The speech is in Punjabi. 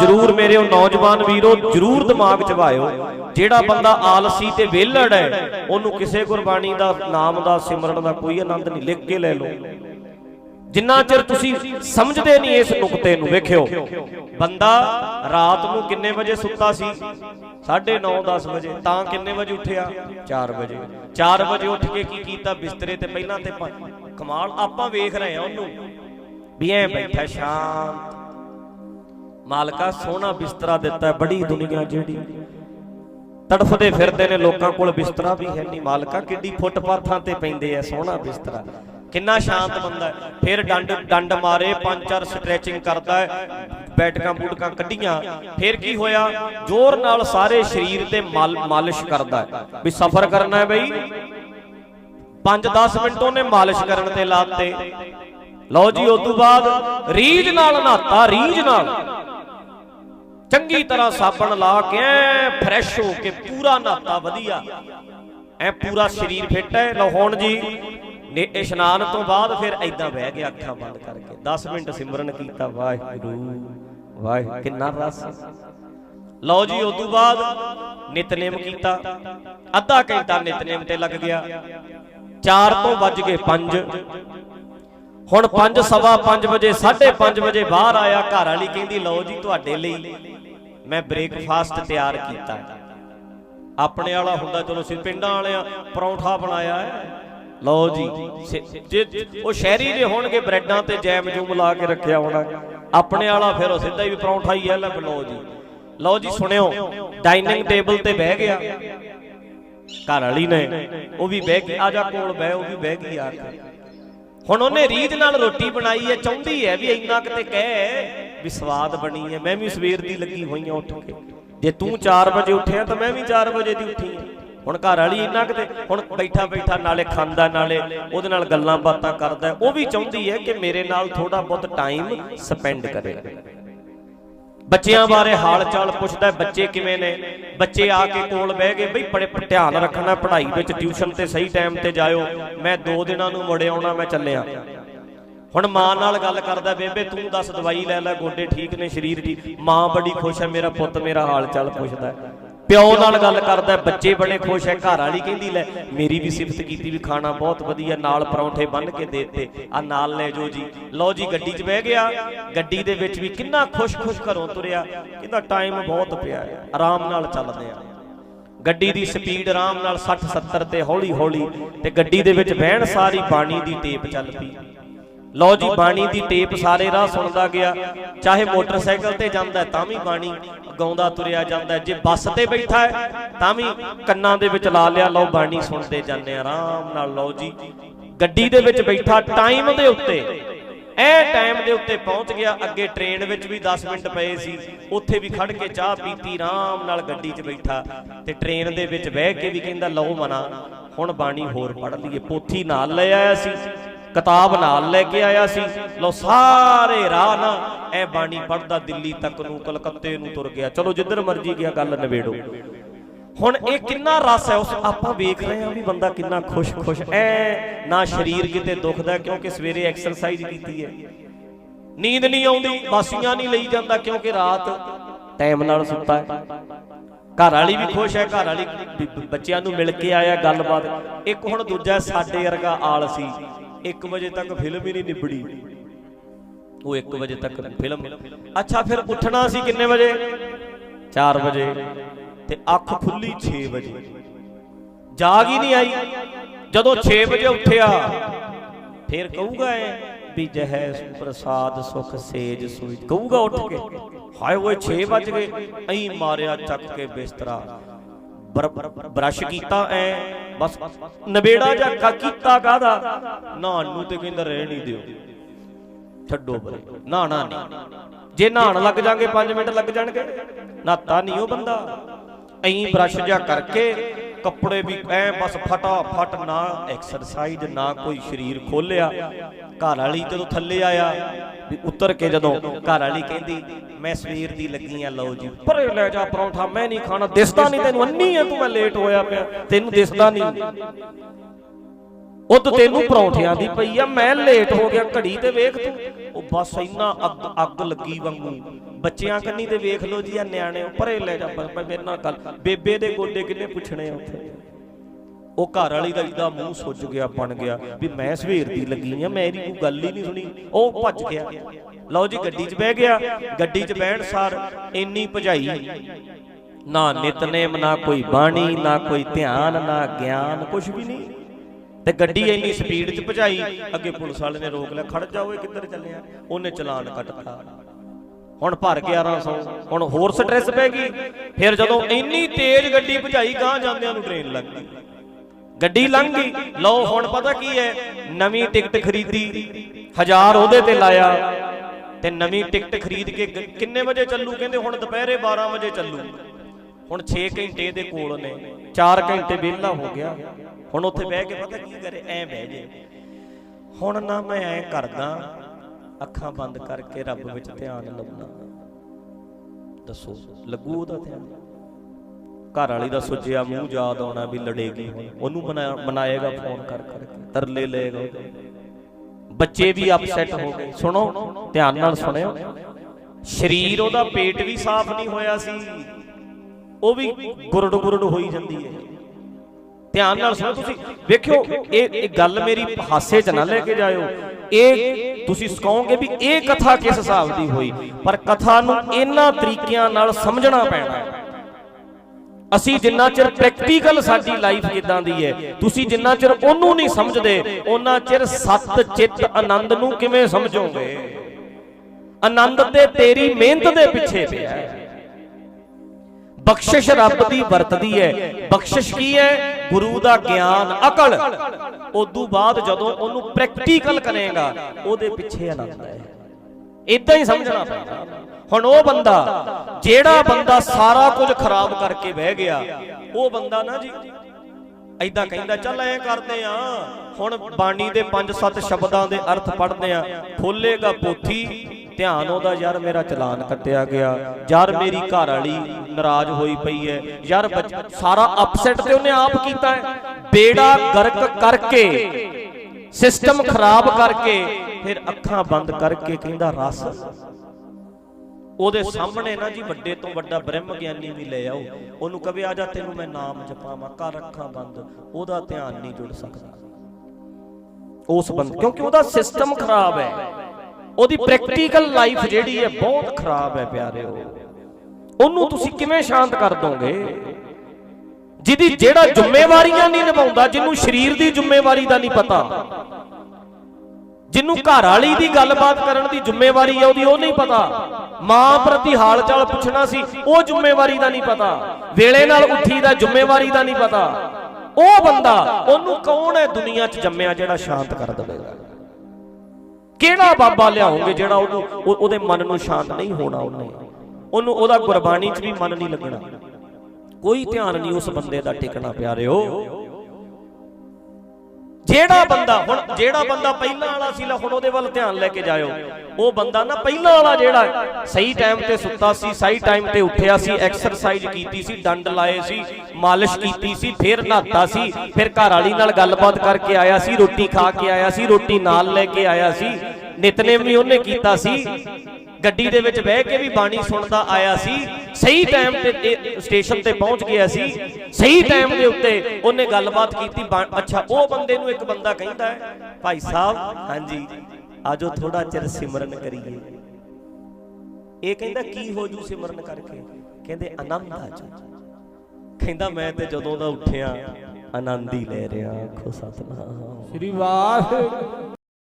ਜਰੂਰ ਮੇਰੇ ਉਹ ਨੌਜਵਾਨ ਵੀਰੋ, ਜਰੂਰ ਦਿਮਾਗ ਚ ਵਾਇਓ, ਜਿਹੜਾ ਬੰਦਾ ਆਲਸੀ ਤੇ ਵਿਹਲੜ ਹੈ, ਉਹਨੂੰ ਕਿਸੇ ਗੁਰਬਾਣੀ ਦਾ, ਨਾਮ ਦਾ, ਸਿਮਰਨ ਦਾ ਕੋਈ ਆਨੰਦ ਨਹੀਂ, ਲਿਖ ਕੇ ਲੈ ਲਓ। ਜਿੰਨਾ ਚਿਰ ਤੁਸੀਂ ਸਮਝਦੇ ਨਹੀਂ ਇਸ ਨੁਕਤੇ ਨੂੰ, ਵੇਖਿਓ, ਬੰਦਾ ਰਾਤ ਨੂੰ ਕਿੰਨੇ ਵਜੇ ਸੁੱਤਾ ਸੀ? 9:30 10 ਵਜੇ। ਤਾਂ ਕਿੰਨੇ ਵਜੇ ਉੱਠਿਆ? 4 ਵਜੇ। 4 ਵਜੇ ਉੱਠ ਕੇ ਕੀ ਕੀਤਾ? ਬਿਸਤਰੇ ਤੇ ਪਹਿਲਾਂ ਤੇ ਕਮਾਲ, ਆਪਾਂ ਵੇਖ ਰਹੇ ਹਾਂ ਉਹਨੂੰ। ਵੀ ਐ ਬੈਠਾ ਸ਼ਾਂਤ। ਮਾਲਕਾ ਸੋਹਣਾ ਬਿਸਤਰਾ ਦਿੱਤਾ ਬੜੀ ਦੁਨੀਆ ਜਿਹੜੀ। ਤੜਫਦੇ ਫਿਰਦੇ ਨੇ, ਲੋਕਾਂ ਕੋਲ ਬਿਸਤਰਾ ਵੀ ਹੈ ਨਹੀਂ। ਮਾਲਕਾ ਕਿੱਡੀ ਫੁੱਟਪਾਥਾਂ ਤੇ ਪੈਂਦੇ ਐ ਸੋਹਣਾ ਬਿਸਤਰਾ। ਕਿੰਨਾ ਸ਼ਾਂਤ ਬੰਦਾ ਹੈ। ਫਿਰ ਡੰਡ ਡੰਡ ਮਾਰੇ, ਪੰਜ ਚਾਰ ਸਟ੍ਰੈਚਿੰਗ ਕਰਦਾ ਹੈ, ਬੈਠਕਾਂ ਬੂਟਕਾਂ ਕੱਢੀਆਂ। ਫਿਰ ਕੀ ਹੋਇਆ? ਜ਼ੋਰ ਨਾਲ ਸਾਰੇ ਸਰੀਰ ਤੇ ਮਲ, ਮਾਲਿਸ਼ ਕਰਦਾ ਹੈ। ਵੀ ਸਫ਼ਰ ਕਰਨਾ ਹੈ ਬਈ। 5-10 ਮਿੰਟ ਉਹਨੇ ਮਾਲਿਸ਼ ਕਰਨ ਤੇ ਲਾਤੇ। ਲਓ ਜੀ, ਉਸ ਤੋਂ ਬਾਅਦ ਰੀਝ ਨਾਲ ਨਹਾਤਾ, ਰੀਝ ਨਾਲ। ਚੰਗੀ ਤਰ੍ਹਾਂ ਸਾਬਣ ਲਾ ਕੇ ਐ ਫਰੈਸ਼ ਹੋ ਕੇ ਪੂਰਾ ਨਾਤਾ ਵਧੀਆ। ਐ ਪੂਰਾ ਸਰੀਰ ਫਿੱਟ ਹੈ ਲਓ ਜੀ, ਨੇ ਇਸ਼ਨਾਨ ਤੋਂ ਬਾਅਦ ਫਿਰ ਐਦਾਂ ਬਹਿ ਗਿਆ ਅੱਖਾਂ ਬੰਦ ਕਰਕੇ। 10 ਮਿੰਟ ਸਿਮਰਨ ਕੀਤਾ, ਵਾਹਿਗੁਰੂ, ਵਾਹਿ, ਕਿੰਨਾ ਰਸ। ਲਓ ਜੀ ਉਸ ਤੋਂ ਬਾਅਦ ਨਿਤਨੇਮ ਕੀਤਾ। ਅੱਧਾ ਘੰਟਾ ਨਿਤਨੇਮ ਤੇ ਲੱਗ ਗਿਆ। 4 ਤੋਂ ਵੱਜ ਗਏ 5 ਹੁਣ 5 ਸਵਾ 5 ਵਜੇ 5:30 ਵਜੇ ਬਾਹਰ ਆਇਆ, ਘਰ ਵਾਲੀ ਕਹਿੰਦੀ, ਲਓ ਜੀ, ਤੁਹਾਡੇ ਲਈ ਮੈਂ ਬ੍ਰੇਕਫਾਸਟ ਤਿਆਰ ਕੀਤਾ। ਆਪਣੇ ਵਾਲਾ ਹੁੰਦਾ ਚਲੋ ਅਸੀਂ ਪਿੰਡਾਂ ਵਾਲਿਆਂ ਪਰੌਂਠਾ ਬਣਾਇਆ ਹੈ। ਲਓ ਜੀ ਜੇ ਉਹ ਸ਼ਹਿਰੀ ਦੇ ਹੋਣਗੇ, ਬ੍ਰੈਡਾਂ ਤੇ ਜੈਮ ਜੂਮ ਲਾ ਕੇ ਰੱਖਿਆ ਹੋਣਾ। ਆਪਣੇ ਵਾਲਾ ਫਿਰ ਉਹ ਸਿੱਧਾ ਹੀ ਪਰੌਂਠਾ ਹੀ ਹੈ ਲੈ ਲਓ ਜੀ। ਲਓ ਜੀ, ਸੁਣਿਓ ਡਾਈਨਿੰਗ ਟੇਬਲ ਤੇ ਬਹਿ ਗਿਆ। ਘਰ ਵਾਲੀ ਨੇ, ਉਹ ਵੀ ਬਹਿ ਗਈ, ਆ ਜਾ ਕੋਲ ਬਹਿ, ਉਹ ਵੀ ਬਹਿ ਗਈ ਆ ਕੇ। ਹੁਣ ਉਹਨੇ ਰੀਝ ਨਾਲ ਰੋਟੀ ਬਣਾਈ ਹੈ, ਚਾਹੁੰਦੀ ਹੈ ਵੀ ਇੰਨਾ ਕਿਤੇ ਕਹਿ। ਵੀ ਸਵਾਦ ਬਣੀ ਹੈ। ਮੈਂ ਵੀ ਸਵੇਰ ਦੀ ਲੱਗੀ ਹੋਈ ਹਾਂ ਉੱਠ ਕੇ। ਜੇ ਤੂੰ 4 ਵਜੇ ਉੱਠਿਆ ਤਾਂ ਮੈਂ ਵੀ 4 ਵਜੇ ਦੀ ਉੱਠੀ ਹਾਂ। ਹੁਣ ਘਰ ਵਾਲੀ ਇੰਨਾ ਕਿਤੇ ਹੁਣ ਬੈਠਾ ਬੈਠਾ ਨਾਲੇ ਖਾਂਦਾ ਨਾਲੇ ਉਹਦੇ ਨਾਲ ਗੱਲਾਂ ਬਾਤਾਂ ਕਰਦਾ ਉਹ ਵੀ ਚਾਹੁੰਦੀ ਹੈ ਕਿ ਮੇਰੇ ਨਾਲ ਥੋੜਾ ਬਹੁਤ ਟਾਈਮ ਸਪੈਂਡ ਕਰੇ। ਬੱਚਿਆਂ ਬਾਰੇ ਹਾਲ ਚਾਲ ਪੁੱਛਦਾ ਬੱਚੇ ਕਿਵੇਂ ਨੇ? ਬੱਚੇ ਆ ਕੇ ਕੋਲ ਬਹਿ ਗਏ, ਬਈ ਬੜੇ ਧਿਆਨ ਰੱਖਣਾ, ਪੜ੍ਹਾਈ ਵਿੱਚ ਟਿਊਸ਼ਨ ਤੇ ਸਹੀ ਟਾਈਮ ਤੇ ਜਾਇਓ। ਮੈਂ ਦੋ ਦਿਨਾਂ ਨੂੰ ਮੁੜ ਆਉਣਾ, ਮੈਂ ਚੱਲਿਆ। ਹੁਣ ਮਾਂ ਨਾਲ ਗੱਲ ਕਰਦਾ, ਬੇਬੇ, ਤੂੰ ਦੱਸ, ਦਵਾਈ ਲੈ ਲੈ, ਗੋਡੇ ਠੀਕ ਨੇ, ਸਰੀਰ ਠੀਕ। ਮਾਂ ਬੜੀ ਖੁਸ਼ ਹੈ, ਮੇਰਾ ਪੁੱਤ, ਮੇਰਾ ਹਾਲ ਚਾਲ ਪੁੱਛਦਾ ਹੈ। ਪਿਓ ਨਾਲ ਗੱਲ ਕਰਦਾ, ਬੱਚੇ ਬੜੇ ਖੁਸ਼ ਹੈ, ਘਰ ਵਾਲੀ ਕਹਿੰਦੀ, ਲੈ, ਮੇਰੀ ਵੀ ਸਿਫਤ ਕੀਤੀ ਵੀ ਖਾਣਾ ਬਹੁਤ ਵਧੀਆ, ਨਾਲ ਪਰੌਂਠੇ ਬੰਨ ਕੇ ਦੇ ਦਿੱਤੇ। ਆ ਨਾਲ ਲੈ ਜੋ ਜੀ। ਲਓ ਜੀ, ਗੱਡੀ 'ਚ ਬਹਿ ਗਿਆ। ਗੱਡੀ ਦੇ ਵਿੱਚ ਵੀ ਕਿੰਨਾ ਖੁਸ਼-ਖੁਸ਼ ਘਰੋਂ ਤੁਰਿਆ। ਕਹਿੰਦਾ ਟਾਈਮ ਬਹੁਤ ਪਿਆ ਹੈ। ਆਰਾਮ ਨਾਲ ਚੱਲਦੇ ਆ। ਗੱਡੀ ਦੀ ਸਪੀਡ ਆਰਾਮ ਨਾਲ 60 70 ਤੇ ਹੌਲੀ ਹੌਲੀ ਤੇ ਗੱਡੀ ਦੇ ਵਿੱਚ ਬਹਿਣ ਸਾਰੀ ਬਾਣੀ ਦੀ ਟੇਪ ਚੱਲ ਪਈ। ਲਓ ਜੀ ਬਾਣੀ ਦੀ ਟੇਪ ਸਾਰੇ ਰਾਹ ਸੁਣਦਾ ਗਿਆ। ਚਾਹੇ ਮੋਟਰਸਾਈਕਲ ਤੇ ਜਾਂਦਾ ਤਾਂ ਵੀ ਬਾਣੀ ਗਾਉਂਦਾ ਤੁਰਿਆ ਜਾਂਦਾ। ਜੇ ਬੱਸ ਤੇ ਬੈਠਾ ਹੈ ਤਾਂ ਵੀ ਕੰਨਾਂ ਦੇ ਵਿੱਚ ਲਾ ਲਿਆ। ਲਓ ਬਾਣੀ ਸੁਣਦੇ ਜਾਂਦੇ ਆਰਾਮ ਨਾਲ। ਲਓ ਜੀ। ਗੱਡੀ ਦੇ ਵਿੱਚ ਬੈਠਾ ਟਾਈਮ ਦੇ ਉੱਤੇ। ਐ ਟਾਈਮ ਦੇ ਉੱਤੇ ਪਹੁੰਚ ਗਿਆ। ਅੱਗੇ ਟ੍ਰੇਨ ਵਿੱਚ ਵੀ 10 ਮਿੰਟ ਪਏ ਸੀ। ਉੱਥੇ ਵੀ ਖੜ ਕੇ ਚਾਹ ਪੀਤੀ ਆਰਾਮ ਨਾਲ ਗੱਡੀ 'ਚ ਬੈਠਾ। ਤੇ ਟ੍ਰੇਨ ਦੇ ਵਿੱਚ ਬਹਿ ਕੇ ਵੀ ਕਹਿੰਦਾ ਲਓ ਮਨਾ। ਹੁਣ ਬਾਣੀ ਹੋਰ ਪੜ੍ਹ ਲਈਏ। ਪੋਥੀ ਨਾਲ ਲੈ ਆਇਆ ਸੀ। ਕਿਤਾਬ ਨਾਲ ਲੈ ਕੇ ਆਇਆ ਸੀ। ਲੋ ਸਾਰੇ ਰਾਹ ਨਾ ਐ ਬਾਣੀ ਪੜਦਾ ਦਿੱਲੀ ਤੱਕ ਨੂੰ, ਕਲਕੱਤੇ ਨੂੰ ਤੁਰ ਗਿਆ। ਚਲੋ ਜਿੱਧਰ ਮਰਜ਼ੀ ਗਿਆ, ਗੱਲ ਨਵੇੜੋ ਹੁਣ ਇਹ ਕਿੰਨਾ ਰਸ ਹੈ, ਉਸ ਆਪਾਂ ਵੇਖ ਰਹੇ ਹਾਂ ਵੀ ਬੰਦਾ ਕਿੰਨਾ ਖੁਸ਼-ਖੁਸ਼ ਐ ਨਾ ਸਰੀਰ ਕਿਤੇ ਦੁਖਦਾ ਕਿਉਂਕਿ ਸਵੇਰੇ ਐਕਸਰਸਾਈਜ਼ ਕੀਤੀ ਹੈ। ਨੀਂਦ ਨਹੀਂ ਆਉਂਦੀ, ਬਾਸੀਆਂ ਨਹੀਂ ਲਈ ਜਾਂਦਾ, ਕਿਉਂਕਿ ਰਾਤ ਟਾਈਮ ਨਾਲ ਸੁੱਤਾ ਹੈ। ਘਰ ਵਾਲੀ ਵੀ ਖੁਸ਼ ਹੈ, ਘਰ ਵਾਲੀ ਬੱਚਿਆਂ ਨੂੰ ਮਿਲ ਕੇ ਆਇਆ, ਗੱਲਬਾਤ। ਇੱਕ ਹੁਣ ਦੂਜਾ ਸਾਡੇ ਵਰਗਾ ਆਲਸੀ। 1 ਵਜੇ ਤੱਕ ਫਿਲਮ ਹੀ ਨਹੀਂ ਨਿਬੜੀ। ਉਹ 1 ਵਜੇ ਤੱਕ ਫਿਲਮ। ਅੱਛਾ, ਫਿਰ ਉੱਠਣਾ ਸੀ ਕਿੰਨੇ ਵਜੇ? 4 ਵਜੇ। ਤੇ ਅੱਖ ਖੁੱਲੀ 6 ਵਜੇ। ਜਾਗ ਹੀ ਨਹੀਂ ਆਈ। ਜਦੋਂ 6 ਵਜੇ ਉੱਠਿਆ, ਫਿਰ ਕਹੂਗਾ ਐ ਵੀ ਜਹੈ ਪ੍ਰਸਾਦ ਸੁਖ ਸੇਜ ਸੋਈ। ਕਹੂਗਾ ਉੱਠ ਕੇ, ਹਾਏ ਓਏ 6 ਵਜ ਗਏ। ਐਂ ਮਾਰਿਆ ਚੱਕ ਕੇ ਬਿਸਤਰਾ। ਬਰ- ਬਰਸ਼ ਕੀਤਾ ਐ। ਬਸ ਨਵੇੜਾ ਜਾਂ ਕਾ ਕੀਤਾ ਕਾਦਾ ਨਹਾਣ ਨੂੰ ਤੇ ਕਹਿੰਦਾ ਰਹਿ ਨਹੀਂ ਦਿਓ। ਛੱਡੋ ਬਰੇ। ਨਹਾਣਾ ਨਹੀਂ। ਜੇ ਨਹਾਣ ਲੱਗ ਜਾਗੇ 5 ਮਿੰਟ ਲੱਗ ਜਾਣਗੇ। ਨਾਤਾ ਨਹੀਂ ਉਹ ਬੰਦਾ। ਐਂ ਬਰਸ਼ ਜਾ ਕਰਕੇ ਕੱਪੜੇ ਵੀ ਐ ਬਸ ਫਟਾਫਟ ਨਾ ਐਕਸਰਸਾਈਜ਼ ਨਾ ਕੋਈ ਸਰੀਰ ਖੋਲਿਆ। ਘਰ ਵਾਲੀ ਜਦੋਂ ਥੱਲੇ ਆਇਆ, ਵੀ ਉਤਰ ਕੇ ਜਦੋਂ ਘਰ ਵਾਲੀ ਕਹਿੰਦੀ, ਮੈਂ ਸਵੇਰ ਦੀ ਲੱਗੀ ਆ, ਲਓ ਜੀ, ਪਰੇ ਲੈ ਜਾ ਪਰੌਂਠਾ, ਮੈਂ ਨਹੀਂ ਖਾਣਾ, ਦਿਸਦਾ ਨਹੀਂ ਤੈਨੂੰ, ਅੰਨੀ ਆ ਤੂੰ, ਮੈਂ ਲੇਟ ਹੋਇਆ ਪਿਆ, ਤੈਨੂੰ ਦਿਸਦਾ ਨਹੀਂ। ਉਦ ਤੈਨੂੰ ਪਰੌਂਠਿਆਂ ਦੀ ਪਈ ਆ, ਮੈਂ ਲੇਟ ਹੋ ਗਿਆ, ਘੜੀ ਤੇ ਵੇਖ ਤੂੰ, ਉਹ ਬਸ ਇੰਨਾ ਅੱਗ ਅੱਗ ਲੱਗੀ ਵਾਂਗੂ। ਬੱਚਿਆਂ ਕੰਨੀ ਤੇ ਵੇਖ ਲਓ ਜੀ ਆ ਨਿਆਣੇ ਪਰੇ ਲੈ ਜਾ ਪਰ ਮੇਰੇ ਨਾਲ ਗੱਲ ਬੇਬੇ ਦੇ ਗੋਡੇ ਕਿੰਨੇ ਪੁੱਛਣੇ ਆ ਉੱਥੇ। ਉਹ ਘਰ ਵਾਲੀ ਦਾ ਜਿੱਦਾਂ ਮੂੰਹ ਸੁੱਜ ਗਿਆ, ਬਣ ਗਿਆ, ਵੀ ਮੈਂ ਸਵੇਰ ਦੀ ਲੱਗੀ ਆ ਮੇਰੀ ਕੋਈ ਗੱਲ ਹੀ ਨਹੀਂ ਸੁਣੀ। ਉਹ ਭੱਜ ਗਿਆ। ਲਓ ਜੀ, ਗੱਡੀ 'ਚ ਬਹਿ ਗਿਆ। ਗੱਡੀ 'ਚ ਬਹਿਣ ਸਾਰ ਇੰਨੀ ਭਜਾਈ, ਨਾ ਨਿਤਨੇਮ, ਨਾ ਕੋਈ ਬਾਣੀ, ਨਾ ਕੋਈ ਧਿਆਨ, ਨਾ ਗਿਆਨ ਕੁਝ ਵੀ ਨਹੀਂ। ਤੇ ਗੱਡੀ ਇੰਨੀ ਸਪੀਡ 'ਚ ਭਜਾਈ, ਅੱਗੇ ਪੁਲਿਸ ਵਾਲੇ ਨੇ ਰੋਕ ਲਿਆ, ਖੜ ਜਾਓ, ਇਹ ਕਿੱਧਰ ਚੱਲਿਆ ਉਹਨੇ ਚਲਾਨ ਕੱਟਤਾ। ਹੁਣ ਭਰ 1100 ਹੁਣ ਹੋਰ ਸਟ੍ਰੈਸ ਪੈ ਗਈ। ਫਿਰ ਜਦੋਂ ਇੰਨੀ ਤੇਜ਼ ਗੱਡੀ ਭਜਾਈ ਗਾਂ ਜਾਂਦਿਆਂ ਨੂੰ ਟ੍ਰੇਨ ਲੱਗ ਗਈ। ਗੱਡੀ ਲੰਘ ਗਈ। ਲਓ, ਹੁਣ ਪਤਾ ਕੀ ਹੈ? ਨਵੀਂ ਟਿਕਟ ਖਰੀਦੀ। ਹਜ਼ਾਰ ਉਹਦੇ ਤੇ ਲਾਇਆ। ਤੇ ਨਵੀਂ ਟਿਕਟ ਖਰੀਦ ਕੇ ਕਿੰਨੇ ਵਜੇ ਚੱਲੂ? ਕਹਿੰਦੇ ਹੁਣ ਦੁਪਹਿਰੇ 12 ਵਜੇ ਚੱਲੂ। ਹੁਣ 6 ਘੰਟੇ ਦੇ ਕੋਲ ਨੇ। 4 ਘੰਟੇ ਵਿਹਲਾ ਹੋ ਗਿਆ। ਹੁਣ ਉੱਥੇ ਬਹਿ ਕੇ ਪਤਾ ਕੀ ਕਰੇ? ਐ ਬਹਿ ਜੇ। ਹੁਣ ਨਾ ਮੈਂ ਐ ਕਰਦਾ। ਅੱਖਾਂ ਬੰਦ ਕਰਕੇ ਰੱਬ ਵਿੱਚ ਧਿਆਨ ਲਾਉਣਾ। ਦੱਸੋ, ਲੱਗੂ ਉਹਦਾ ਧਿਆਨ? ਘਰ ਵਾਲੀ ਦਾ ਸੁੱਜਿਆ ਮੂੰਹ ਯਾਦ ਆਉਣਾ ਵੀ ਲੜੇਗੀ ਉਹਨੂੰ ਮਨਾਏਗਾ ਫੋਨ ਕਰ ਕਰਕੇ ਤਰਲੇ ਲਏਗਾ ਬੱਚੇ ਵੀ ਅਪਸੈਟ ਹੋ ਗਏ। ਸੁਣੋ, ਧਿਆਨ ਨਾਲ ਸੁਣਿਓ। ਸਰੀਰ ਉਹਦਾ ਪੇਟ ਵੀ ਸਾਫ਼ ਨਹੀਂ ਹੋਇਆ ਸੀ। ਉਹ ਵੀ ਗੁਰੜ ਗੁਰੜ ਹੋਈ ਜਾਂਦੀ ਹੈ। ਧਿਆਨ ਨਾਲ ਸੁਣੋ ਤੁਸੀਂ। ਵੇਖਿਓ, ਇਹ ਇਹ ਗੱਲ ਮੇਰੀ ਹਾਸੇ 'ਚ ਨਾ ਲੈ ਕੇ ਜਾਇਓ। ਇਹ ਤੁਸੀਂ ਕਹੋਗੇ ਵੀ ਇਹ ਕਥਾ ਕਿਸ ਹਿਸਾਬ ਦੀ ਹੋਈ? ਪਰ ਕਥਾ ਨੂੰ ਇਹਨਾਂ ਤਰੀਕਿਆਂ ਨਾਲ ਸਮਝਣਾ ਪੈਣਾ ਅਸੀਂ ਜਿੰਨਾ ਚਿਰ ਪ੍ਰੈਕਟੀਕਲ ਸਾਡੀ ਲਾਈਫ ਕਿਦਾਂ ਦੀ ਹੈ, ਤੁਸੀਂ ਜਿੰਨਾ ਚਿਰ ਉਹਨੂੰ ਨਹੀਂ ਸਮਝਦੇ ਉਹਨਾਂ ਚਿਰ ਸੱਤ ਚਿੱਤ ਆਨੰਦ ਨੂੰ ਕਿਵੇਂ ਸਮਝੋਗੇ? ਆਨੰਦ ਤੇ ਤੇਰੀ ਮਿਹਨਤ ਦੇ ਪਿੱਛੇ ਪਿਆ ਬਖਸ਼ਿਸ਼ ਰੱਬ ਦੀ ਵਰਤਦੀ ਹੈ। ਬਖਸ਼ਿਸ਼ ਕੀ ਹੈ? ਗੁਰੂ ਦਾ ਗਿਆਨ, ਅਕਲ। ਉਦੋਂ ਬਾਅਦ ਜਦੋਂ ਉਹਨੂੰ ਪ੍ਰੈਕਟੀਕਲ ਕਰੇਗਾ, ਉਹਦੇ ਪਿੱਛੇ ਆਨੰਦ ਹੈ ਇਦਾਂ ਹੀ ਸਮਝਣਾ ਪੈਂਦਾ। ਹੁਣ ਉਹ ਬੰਦਾ, ਜਿਹੜਾ ਬੰਦਾ ਸਾਰਾ ਕੁਝ ਖਰਾਬ ਕਰਕੇ ਬਹਿ ਗਿਆ, ਉਹ ਬੰਦਾ ਨਾ ਜੀ ਐਦਾਂ ਕਹਿੰਦਾ, ਚੱਲ ਐ ਕਰਦੇ ਆ। ਹੁਣ ਬਾਣੀ ਦੇ ਪੰਜ ਸੱਤ ਸ਼ਬਦਾਂ ਦੇ ਅਰਥ ਪੜ੍ਹਦੇ ਆ। ਖੋਲੇਗਾ ਪੋਥੀ ਧਿਆਨ ਉਹਦਾ ਯਾਰ ਮੇਰਾ ਚਲਾਨ ਕੱਟਿਆ ਗਿਆ। ਯਾਰ ਮੇਰੀ ਘਰ ਵਾਲੀ ਨਾਰਾਜ਼ ਹੋਈ ਪਈ ਹੈ। ਯਾਰ ਸਾਰਾ ਅਪਸੈਟ ਤੇ ਉਹਨੇ ਆਪ ਕੀਤਾ ਹੈ। ਬੇੜਾ ਗਰਕ ਕਰਕੇ ਸਿਸਟਮ ਖਰਾਬ ਕਰਕੇ, ਫਿਰ ਅੱਖਾਂ ਬੰਦ ਕਰਕੇ ਕਹਿੰਦਾ, ਰਸ, ਉਹਦੇ ਸਾਹਮਣੇ ਨਾ ਜੀ ਵੱਡੇ ਤੋਂ ਵੱਡਾ ਬ੍ਰਹਮ ਗਿਆਨੀ ਵੀ ਲੈ ਆਓ। ਉਹਨੂੰ ਕਵੇ, ਆ ਜਾ ਤੈਨੂੰ ਮੈਂ ਨਾਮ ਜਪਾਵਾਂ ਕਰ ਅੱਖਾਂ ਬੰਦ, ਉਹਦਾ ਧਿਆਨ ਨਹੀਂ ਜੁੜ ਸਕਦਾ। ਉਸ ਬੰਦ ਕਿਉਂਕਿ ਉਹਦਾ ਸਿਸਟਮ ਖਰਾਬ ਹੈ। ਉਹਦੀ ਪ੍ਰੈਕਟੀਕਲ ਲਾਈਫ ਜਿਹੜੀ ਹੈ ਬਹੁਤ ਖਰਾਬ ਹੈ ਪਿਆਰਿਓ। ਉਹਨੂੰ ਤੁਸੀਂ ਕਿਵੇਂ ਸ਼ਾਂਤ ਕਰ ਦੋਗੇ? ਜਿਹਦੀ ਜਿਹੜਾ ਜ਼ਿੰਮੇਵਾਰੀਆਂ ਨਹੀਂ ਨਿਭਾਉਂਦਾ ਜਿਹਨੂੰ ਸਰੀਰ ਦੀ ਜ਼ਿੰਮੇਵਾਰੀ ਦਾ ਨਹੀਂ ਪਤਾ। ਜਿਹਨੂੰ ਘਰ ਵਾਲੀ ਦੀ ਗੱਲਬਾਤ ਕਰਨ ਦੀ ਜ਼ਿੰਮੇਵਾਰੀ ਹੈ ਉਹਦੀ ਉਹ ਨਹੀਂ ਪਤਾ। ਮਾਂ ਪ੍ਰਤੀ ਹਾਲ ਚਾਲ ਪੁੱਛਣਾ ਸੀ ਉਹ ਜ਼ਿੰਮੇਵਾਰੀ ਦਾ ਨਹੀਂ ਪਤਾ। ਵੇਲੇ ਨਾਲ ਉੱਠੀ ਦਾ ਜ਼ਿੰਮੇਵਾਰੀ ਦਾ ਨਹੀਂ ਪਤਾ। ਉਹ ਬੰਦਾ ਉਹਨੂੰ ਕੌਣ ਹੈ ਦੁਨੀਆ 'ਚ ਜੰਮਿਆ ਜਿਹੜਾ ਸ਼ਾਂਤ ਕਰ ਦੇਵੇਗਾ? ਕਿਹੜਾ ਬਾਬਾ ਲਿਆਉਂਗੇ ਜਿਹੜਾ ਉਹਨੂੰ ਉਹਦੇ ਮਨ ਨੂੰ ਸ਼ਾਂਤ ਨਹੀਂ ਹੋਣਾ ਉਹਨੇ? ਉਹਨੂੰ ਉਹਦਾ ਗੁਰਬਾਣੀ 'ਚ ਵੀ ਮਨ ਨਹੀਂ ਲੱਗਣਾ। ਕੋਈ ਧਿਆਨ ਨਹੀਂ ਉਸ ਬੰਦੇ ਦਾ ਟਿਕਣਾ ਪਿਆਰਿਓ। ਜਿਹੜਾ ਬੰਦਾ ਹੁਣ ਜਿਹੜਾ ਬੰਦਾ ਪਹਿਲਾਂ ਵਾਲਾ ਸੀ, ਲੈ ਹੁਣ ਉਹਦੇ ਵੱਲ ਧਿਆਨ ਲੈ ਕੇ ਜਾਇਓ। ਉਹ ਬੰਦਾ ਨਾ ਪਹਿਲਾਂ ਵਾਲਾ ਜਿਹੜਾ ਸਹੀ ਟਾਈਮ ਤੇ ਸੁੱਤਾ ਸੀ, ਸਹੀ ਟਾਈਮ ਤੇ ਉੱਠਿਆ ਸੀ ਐਕਸਰਸਾਈਜ਼ ਕੀਤੀ ਸੀ, ਡੰਡ ਲਾਏ ਸੀ, ਮਾਲਿਸ਼ ਕੀਤੀ ਸੀ, ਫਿਰ ਨਹਾਤਾ ਸੀ, ਫਿਰ ਘਰ ਵਾਲੀ ਨਾਲ ਗੱਲਬਾਤ ਕਰਕੇ ਆਇਆ ਸੀ, ਰੋਟੀ ਖਾ ਕੇ ਆਇਆ ਸੀ, ਰੋਟੀ ਨਾਲ ਲੈ ਕੇ ਆਇਆ ਸੀ ਨਿਤਨੇਮ ਵੀ ਉਹਨੇ ਕੀਤਾ ਸੀ। ਗੱਡੀ ਦੇ ਵਿੱਚ ਬਹਿ ਕੇ ਵੀ ਬਾਣੀ ਸੁਣਦਾ ਆਇਆ ਸੀ। ਸਹੀ ਟਾਈਮ ਤੇ ਸਟੇਸ਼ਨ ਤੇ ਪਹੁੰਚ ਗਿਆ ਸੀ। ਸਹੀ ਟਾਈਮ ਦੇ ਉੱਤੇ ਉਹਨੇ ਗੱਲਬਾਤ ਕੀਤੀ ਅੱਛਾ ਉਹ ਬੰਦੇ ਨੂੰ ਇੱਕ ਬੰਦਾ ਕਹਿੰਦਾ ਹੈ ਭਾਈ ਸਾਹਿਬ ਹਾਂਜੀ ਆਜੋ ਥੋੜਾ ਚਿਰ ਸਿਮਰਨ ਕਰੀਏ। ਇਹ ਕਹਿੰਦਾ ਕੀ ਹੋ ਜੂ ਸਿਮਰਨ ਕਰਕੇ? ਕਹਿੰਦੇ ਆਨੰਦ ਆ ਜੂ। ਕਹਿੰਦਾ ਮੈਂ ਤੇ ਜਦੋਂ ਦਾ ਉੱਠਿਆ ਆਨੰਦ ਹੀ ਲੈ ਰਿਹਾ। ਆਖੋ ਸਤਨਾਮ। ਸ੍ਰੀ ਵਾਹਿਗੁਰੂ।